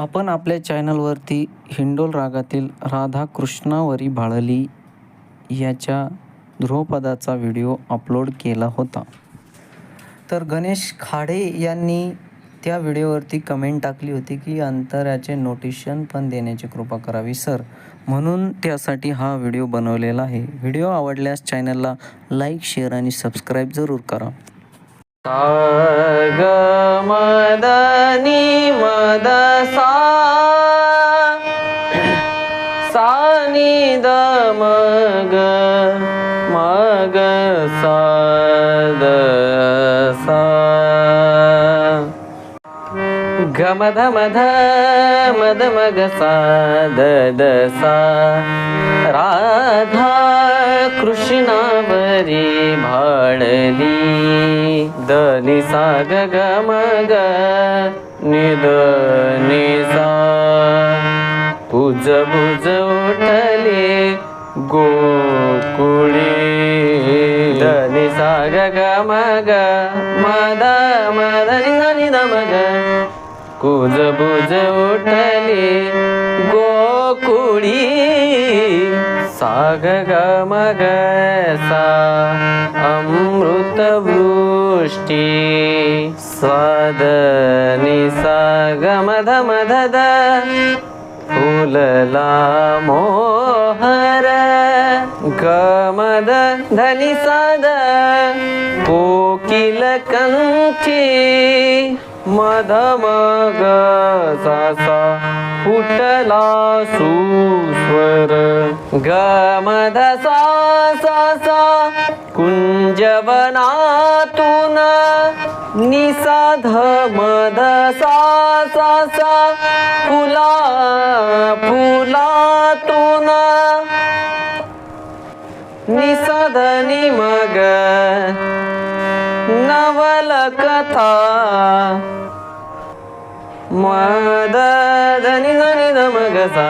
आपण आपल्या चॅनलवरती हिंडोल रागातील राधा कृष्णावरी भाळली याच्या ध्रुवपदाचा व्हिडिओ अपलोड केला होता. तर गणेश खाडे यांनी त्या व्हिडिओवरती कमेंट टाकली होती की अंतराचे नोटिशन पण देण्याची कृपा करावी सर. म्हणून त्यासाठी हा व्हिडिओ बनवलेला आहे. व्हिडिओ आवडल्यास चॅनलला लाईक शेअर आणि सबस्क्राईब जरूर करा. द मग मग सा. द सा ग मध मध मद मग सा द द सा. राधा कृष्णावरी भाळली द निसा ग ग मग निद निसा नि सा. पूज गोकुळी। द नि सा ग ग मग मद मद नि द नि द मग। कुज बुज उठली गोकुळी। साग ग मग सा अमृत वृष्टी। स्वाद निसा ग मध मध द। फुलला मोहर गमद धनी साद कोकिल कंठी मधमग सासा फुटला सुस्वर गमद सा सा कुंजवनातून निसाध मध सा सा फुला फुलातून निसदनी मग. नवल कथा मद धनी धनी ध मग सा